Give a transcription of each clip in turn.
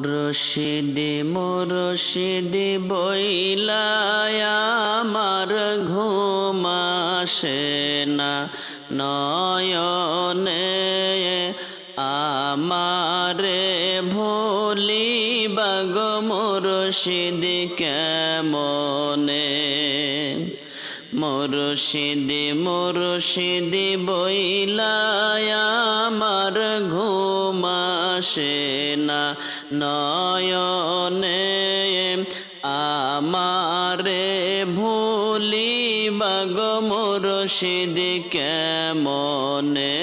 মুর্শিদি মুর্শিদি বইলায় আমার ঘুম না। নয়নে আমারে ভুলি বাগ মুর্শিদি কেমনে? মুর্শিদি মুর্শিদি বইলায় আমার ঘুম আসে না। নয়নে আমারে ভুলি বাগ মুর্শিদি, কেমনে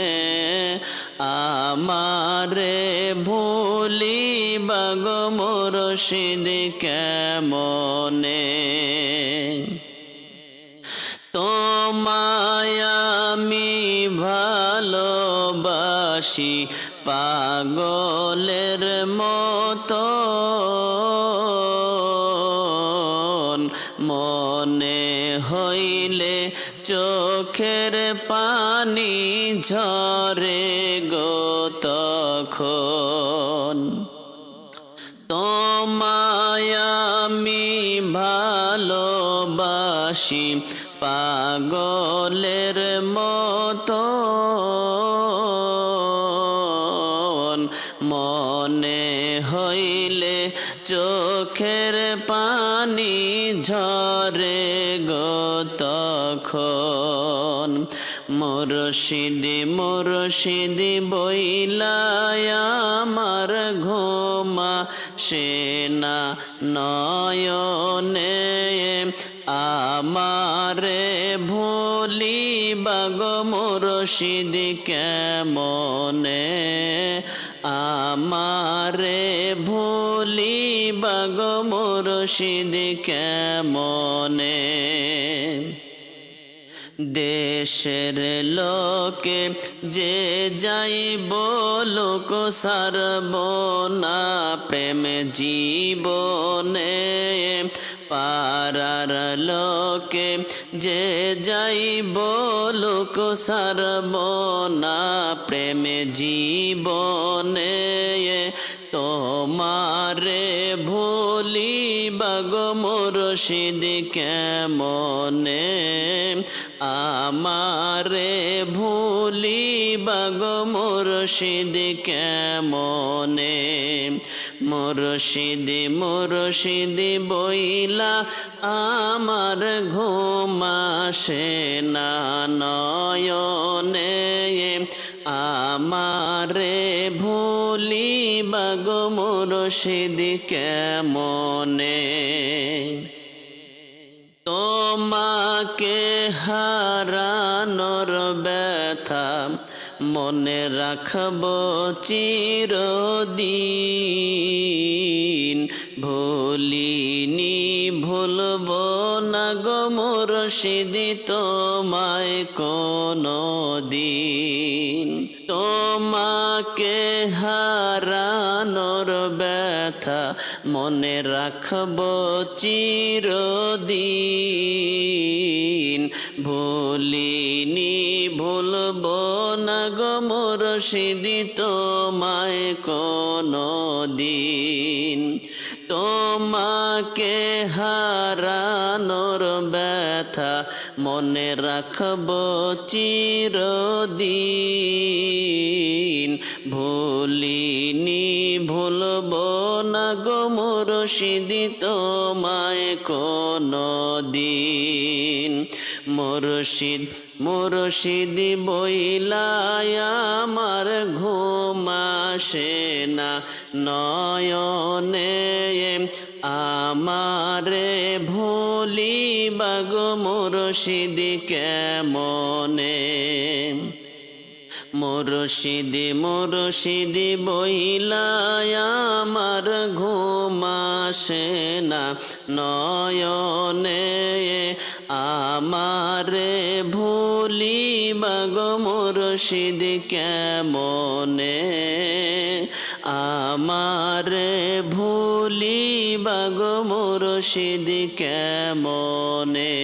আমারে ভুলি বাগ মুর্শিদি, কেমনে ভালোবাসি পাগলের মতো। মনে হইলে চোখের পানি ঝরে গো তখন। তোমায় আমি ভালোবাসি পাগলের মতো মনে হইলে চোখের পানি ঝরে গো তখন। মুর্শিদি মুর্শিদি বইলায় আমার ঘুমা, সেনা নয়নে আমারে ভুলি বাগ মুর্শিদি কেমনে? আমারে ভুলি বাগ মুর্শিদি কেমনে? দেশের লোকে যে যাই লোক সারব না প্রেম জীবনে। পারার লোকে যে যাই লোক সারব না প্রেম জীবনে তোমারে ভুলি বাগ মুর্শিদ কেমনে? আমারে ভুলি বাগ মুর্শিদ কেমনে? মুর্শিদ মুর্শিদ বইলা আমার ঘুমাসে না নয়নে। আমারে ভুলি বাগ মুর্শিদ কেমনে? তোমাকে হারানোর ব্যথা মনে রাখব চিরদিন। ভুলিনি, ভুলব না গো মুর্শিদি, তোমায় কোনো দিন তোমাকে হারানোর ব্যথা মনে রাখব চিরদিন। ভুলিনি, ভুলব না গো মুর্শিদি তোমায় কোনো দিন তোমাকে হারানোর ব্যথা মনে রাখব চিরদিন। ভুলিনি, ভুলব না গো মুর্শিদি তোমায় কোনো দিন মুর্শিদ মুর্শিদ বইলায় আমার ঘুমাসে না। নয়নে আমারে ভুলি বাগ মুর্শিদ কেমনে মুর্শিদি মুর্শিদি বইলায় আমার ঘুমাসে না। নয়নে আমারে ভুলি বাগ মুর্শিদ, কেমনে আমারে ভুলি বাগ মুর্শিদ, কেমনে